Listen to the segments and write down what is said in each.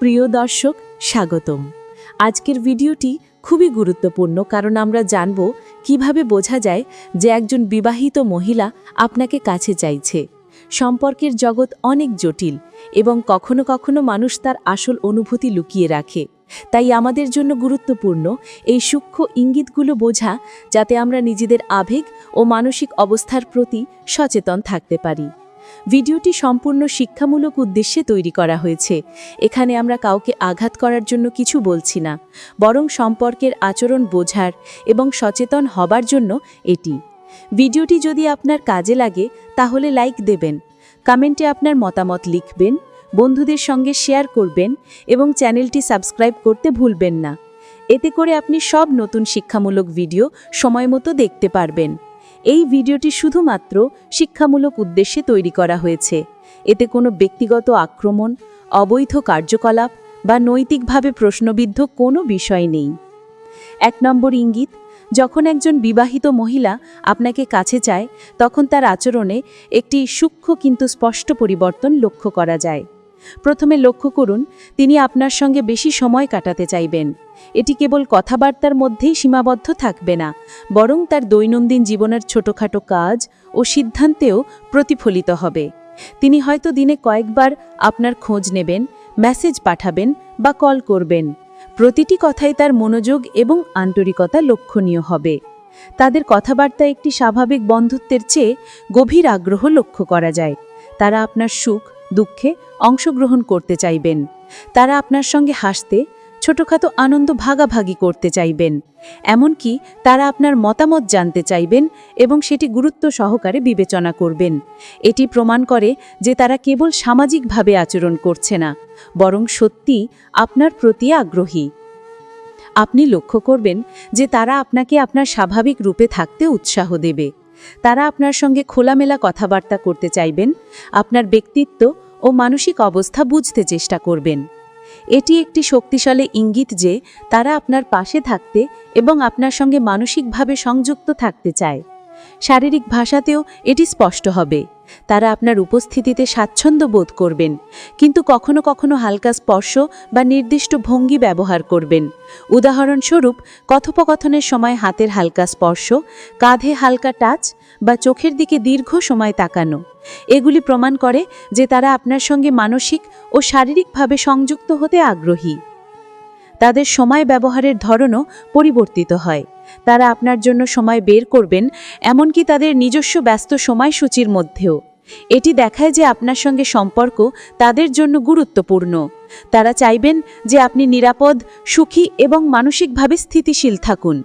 প্রিয় দর্শক, স্বাগতম। আজকের ভিডিওটি খুবই গুরুত্বপূর্ণ কারণ আমরা জানব কীভাবে বোঝা যায় যে একজন বিবাহিত মহিলা আপনাকে কাছে চাইছে। সম্পর্কের জগৎ অনেক জটিল এবং কখনো কখনো মানুষ তার আসল অনুভূতি লুকিয়ে রাখে। তাই আমাদের জন্য গুরুত্বপূর্ণ এই সূক্ষ্ম ইঙ্গিতগুলো বোঝা যাতে আমরা নিজেদের আবেগ ও মানসিক অবস্থার প্রতি সচেতন থাকতে পারি। ভিডিওটি সম্পূর্ণ শিক্ষামূলক উদ্দেশ্যে তৈরি করা হয়েছে। এখানে আমরা কাউকে আঘাত করার জন্য কিছু বলছি না, বরং সম্পর্কের আচরণ বোঝার এবং সচেতন হবার জন্য এটি। ভিডিওটি যদি আপনার কাজে লাগে, তাহলে লাইক দেবেন, কমেন্টে আপনার মতামত লিখবেন, বন্ধুদের সঙ্গে শেয়ার করবেন এবং চ্যানেলটি সাবস্ক্রাইব করতে ভুলবেন না। এতে করে আপনি সব নতুন শিক্ষামূলক ভিডিও সময় মতো দেখতে পারবেন। এই ভিডিওটি শুধুমাত্র শিক্ষামূলক উদ্দেশ্যে তৈরি করা হয়েছে। এতে কোনো ব্যক্তিগত আক্রমণ, অবৈধ কার্যকলাপ বা নৈতিকভাবে প্রশ্নবিদ্ধ কোনো বিষয় নেই। এক নম্বর ইঙ্গিত, যখন একজন বিবাহিত মহিলা আপনাকে কাছে চায়, তখন তার আচরণে একটি সূক্ষ্ম কিন্তু স্পষ্ট পরিবর্তন লক্ষ্য করা যায়। প্রথমে লক্ষ্য করুন, তিনি আপনার সঙ্গে বেশি সময় কাটাতে চাইবেন। এটি কেবল কথাবার্তার মধ্যেই সীমাবদ্ধ থাকবে না, বরং তার দৈনন্দিন জীবনের ছোটখাটো কাজ ও সিদ্ধান্তেও প্রতিফলিত হবে। তিনি হয়তো দিনে কয়েকবার আপনার খোঁজ নেবেন, মেসেজ পাঠাবেন বা কল করবেন। প্রতিটি কথাই তার মনোযোগ এবং আন্তরিকতা লক্ষণীয় হবে। তাদের কথাবার্তা একটি স্বাভাবিক বন্ধুত্বের চেয়ে গভীর আগ্রহ লক্ষ্য করা যায়। তারা আপনার সুখ দুঃখে অংশগ্রহণ করতে চাইবেন। তারা আপনার সঙ্গে হাসতে, ছোটখাটো আনন্দ ভাগাভাগি করতে চাইবেন। এমনকি তারা আপনার মতামত জানতে চাইবেন এবং সেটি গুরুত্ব সহকারে বিবেচনা করবেন। এটি প্রমাণ করে যে তারা কেবল সামাজিকভাবে আচরণ করছে না, বরং সত্যি আপনার প্রতি আগ্রহী। আপনি লক্ষ্য করবেন যে তারা আপনাকে আপনার স্বাভাবিক রূপে থাকতে উৎসাহ দেবে। তারা আপনার সঙ্গে খোলামেলা কথাবার্তা করতে চাইবেন, আপনার ব্যক্তিত্ব ও মানসিক অবস্থা বুঝতে চেষ্টা করবেন। এটি একটি শক্তিশালী ইঙ্গিত যে তারা আপনার পাশে থাকতে এবং আপনার সঙ্গে মানসিকভাবে সংযুক্ত থাকতে চায়। শারীরিক ভাষাতেও এটি স্পষ্ট হবে। তারা আপনার উপস্থিতিতে স্বাচ্ছন্দ্য বোধ করবেন, কিন্তু কখনো কখনো হালকা স্পর্শ বা নির্দিষ্ট ভঙ্গি ব্যবহার করবেন। উদাহরণস্বরূপ, কথোপকথনের সময় হাতের হালকা স্পর্শ, কাঁধে হালকা টাচ বা চোখের দিকে দীর্ঘ সময় তাকানো। এগুলি প্রমাণ করে যে তারা আপনার সঙ্গে মানসিক ও শারীরিকভাবে সংযুক্ত হতে আগ্রহী। তাদের সময় ব্যবহারের ধরনও পরিবর্তিত হয়। তারা আপনার জন্য সময় বের করবেন, এমনকি তাদের নিজস্ব ব্যস্ত সময়সূচির মধ্যেও। এটি দেখায় যে আপনার সঙ্গে সম্পর্ক তাদের জন্য গুরুত্বপূর্ণ। তারা চাইবেন যে আপনি নিরাপদ, সুখী এবং মানসিকভাবে স্থিতিশীল থাকুন।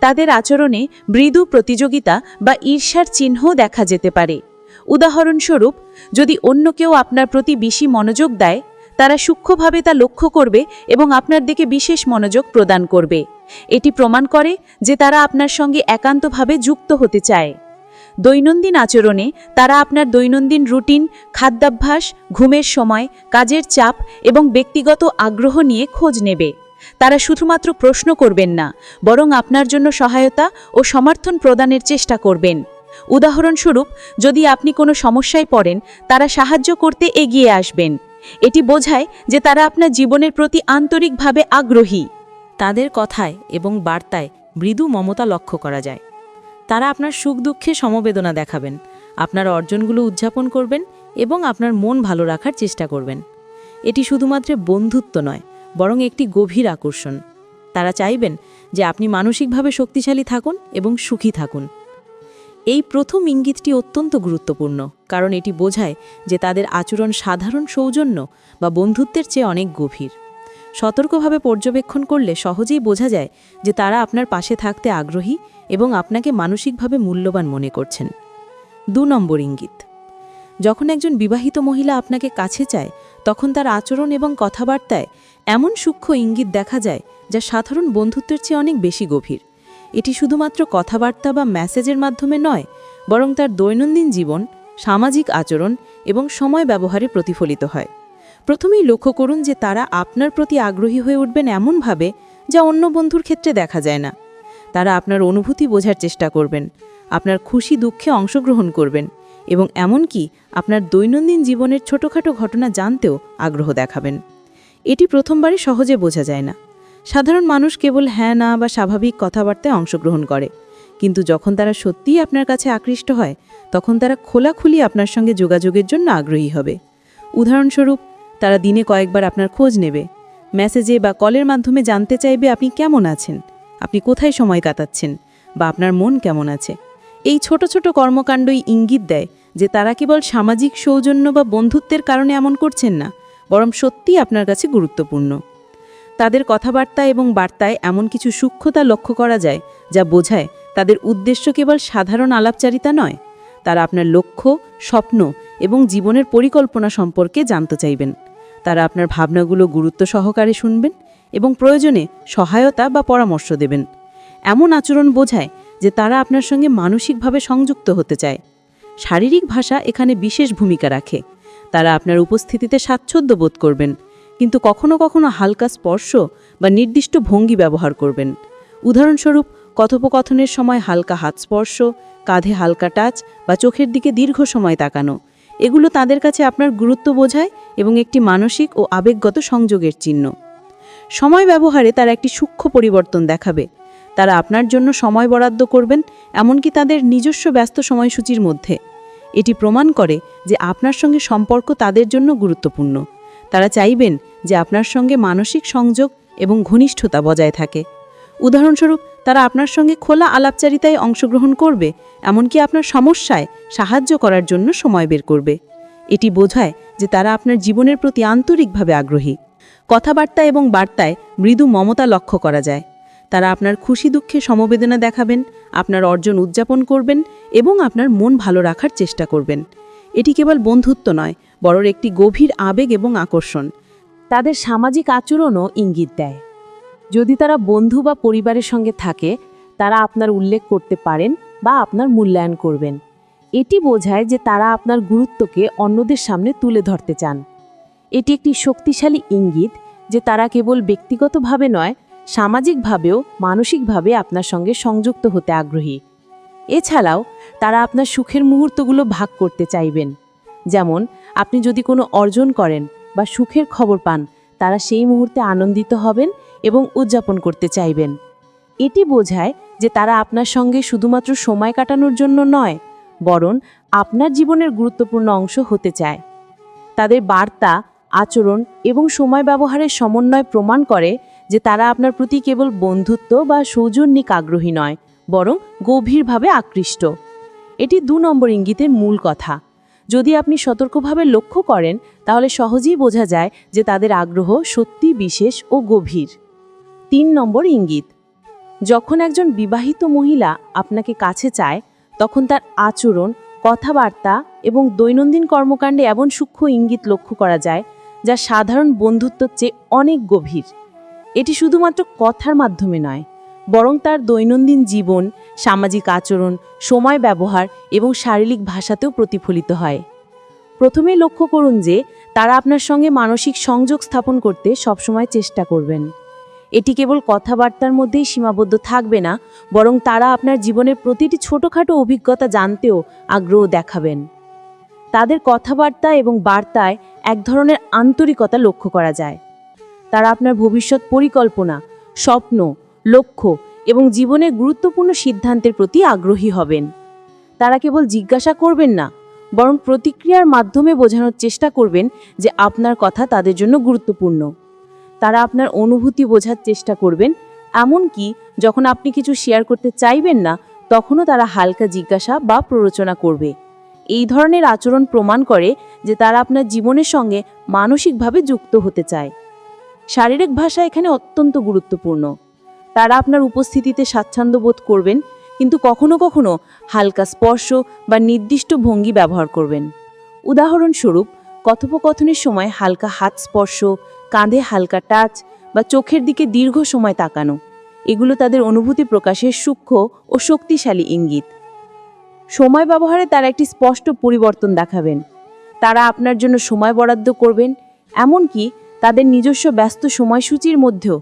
তাদের আচরণে মৃদু প্রতিযোগিতা বা ঈর্ষার চিহ্ন দেখা যেতে পারে। উদাহরণস্বরূপ, যদি অন্য কেউ আপনার প্রতি বেশি মনোযোগ দেয়, তারা সূক্ষ্মভাবে তা লক্ষ্য করবে এবং আপনার দিকে বিশেষ মনোযোগ প্রদান করবে। এটি প্রমাণ করে যে তারা আপনার সঙ্গে একান্তভাবে যুক্ত হতে চায়। দৈনন্দিন আচরণে তারা আপনার দৈনন্দিন রুটিন, খাদ্যাভ্যাস, ঘুমের সময়, কাজের চাপ এবং ব্যক্তিগত আগ্রহ নিয়ে খোঁজ নেবে। তারা শুধুমাত্র প্রশ্ন করবেন না, বরং আপনার জন্য সহায়তা ও সমর্থন প্রদানের চেষ্টা করবেন। উদাহরণস্বরূপ, যদি আপনি কোনো সমস্যায় পড়েন, তারা সাহায্য করতে এগিয়ে আসবেন। এটি বোঝায় যে তারা আপনার জীবনের প্রতি আন্তরিকভাবে আগ্রহী। তাদের কথায় এবং বার্তায় মৃদু মমতা লক্ষ্য করা যায়। তারা আপনার সুখ দুঃখে সমবেদনা দেখাবেন, আপনার অর্জনগুলো উদযাপন করবেন এবং আপনার মন ভালো রাখার চেষ্টা করবেন। এটি শুধুমাত্র বন্ধুত্ব নয়, বরং একটি গভীর আকর্ষণ। তারা চাইবেন যে আপনি মানসিকভাবে শক্তিশালী থাকুন এবং সুখী থাকুন। এই প্রথম ইঙ্গিতটি অত্যন্ত গুরুত্বপূর্ণ, কারণ এটি বোঝায় যে তাদের আচরণ সাধারণ সৌজন্য বা বন্ধুত্বের চেয়ে অনেক গভীর। সতর্কভাবে পর্যবেক্ষণ করলে সহজেই বোঝা যায় যে তারা আপনার পাশে থাকতে আগ্রহী এবং আপনাকে মানসিকভাবে মূল্যবান মনে করছেন। দু নম্বর ইঙ্গিত। যখন একজন বিবাহিত মহিলা আপনাকে কাছে চায়, তখন তার আচরণ এবং কথাবার্তায় এমন সূক্ষ্ম ইঙ্গিত দেখা যায় যা সাধারণ বন্ধুত্বের চেয়ে অনেক বেশি গভীর। এটি শুধুমাত্র কথাবার্তা বা মেসেজের মাধ্যমে নয়, বরং তার দৈনন্দিন জীবন, সামাজিক আচরণ এবং সময় ব্যবহারে প্রতিফলিত হয়। প্রথমেই লক্ষ্য করুন যে তারা আপনার প্রতি আগ্রহী হয়ে উঠবেন এমনভাবে যা অন্য বন্ধুর ক্ষেত্রে দেখা যায় না। তারা আপনার অনুভূতি বোঝার চেষ্টা করবেন, আপনার খুশি দুঃখে অংশগ্রহণ করবেন এবং এমনকি আপনার দৈনন্দিন জীবনের ছোটোখাটো ঘটনা জানতেও আগ্রহ দেখাবেন। এটি প্রথমবারই সহজে বোঝা যায় না। সাধারণ মানুষ কেবল হ্যাঁ না বা স্বাভাবিক কথাবার্তায় অংশগ্রহণ করে, কিন্তু যখন তারা সত্যিই আপনার কাছে আকৃষ্ট হয়, তখন তারা খোলাখুলি আপনার সঙ্গে যোগাযোগের জন্য আগ্রহী হবে। উদাহরণস্বরূপ তারা দিনে কয়েকবার আপনার খোঁজ নেবে। মেসেজে বা কলের মাধ্যমে জানতে চাইবে আপনি কেমন আছেন, আপনি কোথায় সময় কাটাচ্ছেন, বা আপনার মন কেমন আছে। এই ছোট ছোট কর্মকাণ্ডই ইঙ্গিত দেয় যে তারা কেবল সামাজিক সৌজন্য বা বন্ধুত্বের কারণে এমন করছেন না, বরং সত্যিই আপনার কাছে গুরুত্বপূর্ণ। তাদের কথাবার্তা এবং বার্তায় এমন কিছু সূক্ষ্মতা লক্ষ্য করা যায়, যা বোঝায় তাদের উদ্দেশ্য কেবল সাধারণ আলাপচারিতা নয়। তারা আপনার লক্ষ্য, স্বপ্ন এবং জীবনের পরিকল্পনা সম্পর্কে জানতে চাইবেন। তারা আপনার ভাবনাগুলো গুরুত্ব সহকারে শুনবেন এবং প্রয়োজনে সহায়তা বা পরামর্শ দেবেন। এমন আচরণ বোঝায় যে তারা আপনার সঙ্গে মানসিকভাবে সংযুক্ত হতে চায়। শারীরিক ভাষা এখানে বিশেষ ভূমিকা রাখে। তারা আপনার উপস্থিতিতে স্বাচ্ছন্দ্য বোধ করবেন, কিন্তু কখনো কখনো হালকা স্পর্শ বা নির্দিষ্ট ভঙ্গি ব্যবহার করবেন। উদাহরণস্বরূপ, কথোপকথনের সময় হালকা হাত স্পর্শ, কাঁধে হালকা টাচ বা চোখের দিকে দীর্ঘ সময় তাকানো এগুলো তাদের কাছে আপনার গুরুত্ব বোঝায় এবং একটি মানসিক ও আবেগগত সংযোগের চিহ্ন। সময় ব্যবহারে তারা একটি সূক্ষ্ম পরিবর্তন দেখাবে। তারা আপনার জন্য সময় বরাদ্দ করবেন, এমনকি তাদের নিজস্ব ব্যস্ত সময়সূচির মধ্যে। এটি প্রমাণ করে যে আপনার সঙ্গে সম্পর্ক তাদের জন্য গুরুত্বপূর্ণ। তারা চাইবেন যে আপনার সঙ্গে মানসিক সংযোগ এবং ঘনিষ্ঠতা বজায় থাকে। উদাহরণস্বরূপ, তারা আপনার সঙ্গে খোলা আলাপচারিতায় অংশগ্রহণ করবে, এমনকি আপনার সমস্যায় সাহায্য করার জন্য সময় বের করবে। এটি বোঝায় যে তারা আপনার জীবনের প্রতি আন্তরিকভাবে আগ্রহী। কথাবার্তা এবং বার্তায় মৃদু মমতা লক্ষ্য করা যায়। তারা আপনার খুশি দুঃখে সমবেদনা দেখাবেন, আপনার অর্জন উদযাপন করবেন এবং আপনার মন ভালো রাখার চেষ্টা করবেন। এটি কেবল বন্ধুত্ব নয়, বরং একটি গভীর আবেগ এবং আকর্ষণ। তাদের সামাজিক আচরণও ইঙ্গিত দেয়। যদি তারা বন্ধু বা পরিবারের সঙ্গে থাকে, তারা আপনার উল্লেখ করতে পারেন বা আপনার মূল্যায়ন করবেন। এটি বোঝায় যে তারা আপনার গুরুত্বকে অন্যদের সামনে তুলে ধরতে চান। এটি একটি শক্তিশালী ইঙ্গিত যে তারা কেবল ব্যক্তিগতভাবে নয়, সামাজিকভাবেও, মানসিকভাবে আপনার সঙ্গে সংযুক্ত হতে আগ্রহী। এছাড়াও, তারা আপনার সুখের মুহূর্তগুলো ভাগ করতে চাইবেন। যেমন, আপনি যদি কোনো অর্জন করেন বা সুখের খবর পান, তারা সেই মুহূর্তে আনন্দিত হবেন এবং উদযাপন করতে চাইবেন। এটি বোঝায় যে তারা আপনার সঙ্গে শুধুমাত্র সময় কাটানোর জন্য নয়, বরং আপনার জীবনের গুরুত্বপূর্ণ অংশ হতে চায়। তাদের বার্তা, আচরণ এবং সময় ব্যবহারের সমন্বয় প্রমাণ করে যে তারা আপনার প্রতি কেবল বন্ধুত্ব বা সৌজন্যিক আগ্রহী নয়, বরং গভীরভাবে আকৃষ্ট। এটি দু নম্বর ইঙ্গিতের মূল কথা। যদি আপনি সতর্কভাবে লক্ষ্য করেন, তাহলে সহজেই বোঝা যায় যে তাদের আগ্রহ সত্যি, বিশেষ ও গভীর। তিন নম্বর ইঙ্গিত। যখন একজন বিবাহিত মহিলা আপনাকে কাছে চায়, তখন তার আচরণ, কথাবার্তা এবং দৈনন্দিন কর্মকাণ্ডে এমন সূক্ষ্ম ইঙ্গিত লক্ষ্য করা যায়, যা সাধারণ বন্ধুত্বর চেয়ে অনেক গভীর। এটি শুধুমাত্র কথার মাধ্যমে নয়, বরং তার দৈনন্দিন জীবন, সামাজিক আচরণ, সময় ব্যবহার এবং শারীরিক ভাষাতেও প্রতিফলিত হয়। প্রথমেই লক্ষ্য করুন যে, তারা আপনার সঙ্গে মানসিক সংযোগ স্থাপন করতে সবসময় চেষ্টা করবেন। এটি কেবল কথাবার্তার মধ্যেই সীমাবদ্ধ থাকবে না, বরং তারা আপনার জীবনের প্রতিটি ছোটোখাটো অভিজ্ঞতা জানতেও আগ্রহ দেখাবেন। তাদের কথাবার্তা এবং বার্তায় এক ধরনের আন্তরিকতা লক্ষ্য করা যায়। তারা আপনার ভবিষ্যৎ পরিকল্পনা, স্বপ্ন, লক্ষ্য এবং জীবনের গুরুত্বপূর্ণ সিদ্ধান্তের প্রতি আগ্রহী হবেন। তারা কেবল জিজ্ঞাসা করবেন না, বরং প্রতিক্রিয়ার মাধ্যমে বোঝানোর চেষ্টা করবেন যে আপনার কথা তাদের জন্য গুরুত্বপূর্ণ। তারা আপনার অনুভূতি বোঝার চেষ্টা করবেন। এমনকি যখন আপনি কিছু শেয়ার করতে চাইবেন না, তখনও তারা হালকা জিজ্ঞাসা বা প্ররোচনা করবে। এই ধরনের আচরণ প্রমাণ করে যে তারা আপনার জীবনের সঙ্গে মানসিকভাবে যুক্ত হতে চায়। শারীরিক ভাষা এখানে অত্যন্ত গুরুত্বপূর্ণ। তারা আপনার উপস্থিতিতে স্বাচ্ছন্দ্য বোধ করবেন, কিন্তু কখনো কখনো হালকা স্পর্শ বা নির্দিষ্ট ভঙ্গি ব্যবহার করবেন। উদাহরণস্বরূপ, কথোপকথনের সময় হালকা হাত স্পর্শ কাঁধে হালকা টাচ বা চোখের দিকে দীর্ঘ সময় তাকানো। এগুলো তাদের অনুভূতি প্রকাশের সূক্ষ্ম ও শক্তিশালী ইঙ্গিত। সময় ব্যবহারে তারা একটি স্পষ্ট পরিবর্তন দেখাবেন। তারা আপনার জন্য সময় বরাদ্দ করবেন, এমনকি তাদের নিজস্ব ব্যস্ত সময়সূচির মধ্যেও।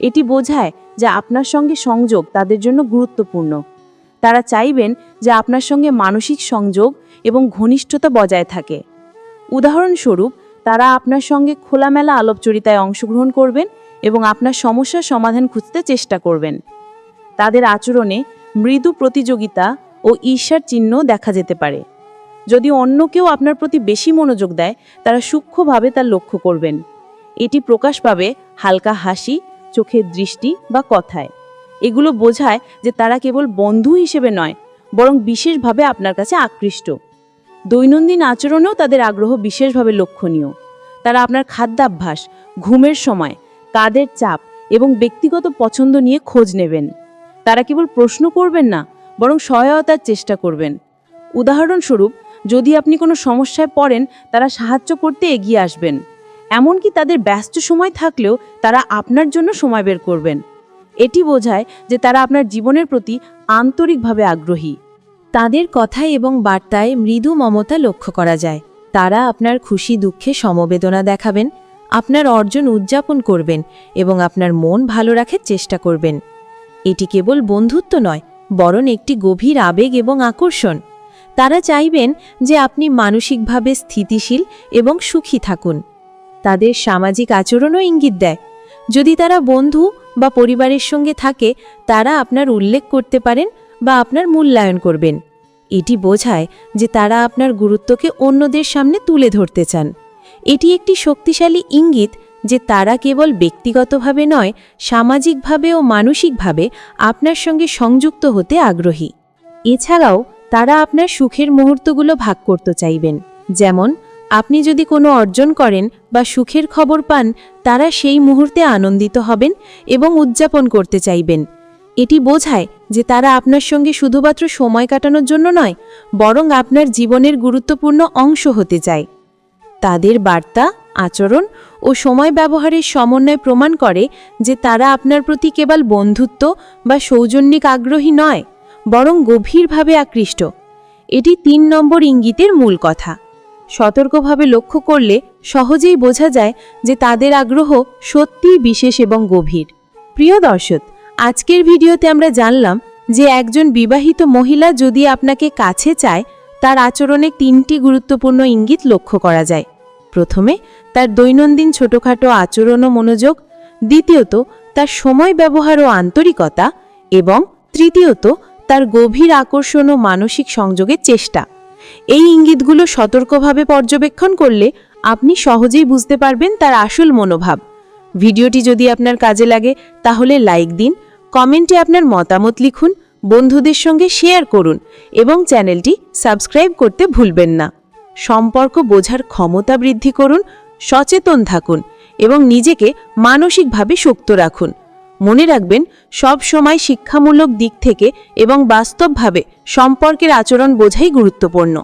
এটি বোঝায় যে আপনার সঙ্গে সংযোগ তাদের জন্য গুরুত্বপূর্ণ। তারা চাইবেন যে আপনার সঙ্গে মানসিক সংযোগ এবং ঘনিষ্ঠতা বজায় থাকে। উদাহরণস্বরূপ তারা আপনার সঙ্গে খোলামেলা আলোপচরিতায় অংশগ্রহণ করবেন এবং আপনার সমস্যার সমাধান খুঁজতে চেষ্টা করবেন। তাদের আচরণে মৃদু প্রতিযোগিতা ও ঈর্ষার চিহ্ন দেখা যেতে পারে। যদি অন্য কেউ আপনার প্রতি বেশি মনোযোগ দেয়, তারা সূক্ষ্মভাবে তার লক্ষ্য করবেন। এটি প্রকাশ পাবে হালকা হাসি, চোখের দৃষ্টি বা কথায়। এগুলো বোঝায় যে তারা কেবল বন্ধু হিসেবে নয়, বরং বিশেষভাবে আপনার কাছে আকৃষ্ট। দৈনন্দিন আচরণেও তাদের আগ্রহ বিশেষভাবে লক্ষণীয়। তারা আপনার খাদ্যাভ্যাস, ঘুমের সময়, কাদের চাপ এবং ব্যক্তিগত পছন্দ নিয়ে খোঁজ নেবেন। তারা কেবল প্রশ্ন করবেন না, বরং সহায়তার চেষ্টা করবেন। উদাহরণস্বরূপ, যদি আপনি কোনো সমস্যায় পড়েন, তারা সাহায্য করতে এগিয়ে আসবেন। এমনকি তাদের ব্যস্ত সময় থাকলেও তারা আপনার জন্য সময় বের করবেন। এটি বোঝায় যে তারা আপনার জীবনের প্রতি আন্তরিকভাবে আগ্রহী। তাদের কথা এবং বার্তায় মৃদু মমতা লক্ষ্য করা যায়। তারা আপনার খুশি, দুঃখে সমবেদনা দেখাবেন, আপনার অর্জন উদযাপন করবেন এবং আপনার মন ভালো রাখার চেষ্টা করবেন। এটি কেবল বন্ধুত্ব নয়, বরং একটি গভীর আবেগ এবং আকর্ষণ। তারা চাইবেন যে আপনি মানসিকভাবে স্থিতিশীল এবং সুখী থাকুন। তাদের সামাজিক আচরণও ইঙ্গিত দেয়। যদি তারা বন্ধু বা পরিবারের সঙ্গে থাকে, তারা আপনার উল্লেখ করতে পারেন বা আপনার মূল্যায়ন করবেন। এটি বোঝায় যে তারা আপনার গুরুত্বকে অন্যদের সামনে তুলে ধরতে চান। এটি একটি শক্তিশালী ইঙ্গিত যে তারা কেবল ব্যক্তিগতভাবে নয়, সামাজিকভাবে ও মানসিকভাবে আপনার সঙ্গে সংযুক্ত হতে আগ্রহী। এছাড়াও, তারা আপনার সুখের মুহূর্তগুলো ভাগ করতে চাইবেন। যেমন, আপনি যদি কোনো অর্জন করেন বা সুখের খবর পান, তারা সেই মুহূর্তে আনন্দিত হবেন এবং উদযাপন করতে চাইবেন। এটি বোঝায় যে তারা আপনার সঙ্গে শুধুমাত্র সময় কাটানোর জন্য নয়, বরং আপনার জীবনের গুরুত্বপূর্ণ অংশ হতে চায়। তাদের বার্তা, আচরণ ও সময় ব্যবহারের সমন্বয় প্রমাণ করে যে তারা আপনার প্রতি কেবল বন্ধুত্ব বা সৌজন্যিক আগ্রহী নয়, বরং গভীরভাবে আকৃষ্ট। এটি তিন নম্বর ইঙ্গিতের মূল কথা। সতর্কভাবে লক্ষ্য করলে সহজেই বোঝা যায় যে তাদের আগ্রহ সত্যিই বিশেষ এবং গভীর। প্রিয় দর্শক আজকের ভিডিওতে আমরা জানলাম যে একজন বিবাহিত মহিলা যদি আপনাকে কাছে চায়, তার আচরণে তিনটি গুরুত্বপূর্ণ ইঙ্গিত লক্ষ্য করা যায়। প্রথমে, তার দৈনন্দিন ছোটখাটো আচরণ ও মনোযোগ। দ্বিতীয়ত, তার সময় ব্যবহার ও আন্তরিকতা। এবং তৃতীয়ত, তার গভীর আকর্ষণ ও মানসিক সংযোগের চেষ্টা। এই ইঙ্গিতগুলো সতর্কভাবে পর্যবেক্ষণ করলে আপনি সহজেই বুঝতে পারবেন তার আসল মনোভাব। ভিডিওটি যদি আপনার কাজে লাগে, তাহলে লাইক দিন কমেন্টে আপনার মতামত লিখুন, বন্ধুদের সঙ্গে শেয়ার করুন এবং চ্যানেলটি সাবস্ক্রাইব করতে ভুলবেন না। সম্পর্ক বোঝার ক্ষমতা বৃদ্ধি করুন, সচেতন থাকুন এবং নিজেকে মানসিকভাবে শক্ত রাখুন। মনে রাখবেন, সব সময় শিক্ষামূলক দিক থেকে এবং বাস্তবভাবে সম্পর্কের আচরণ বোঝাই গুরুত্বপূর্ণ।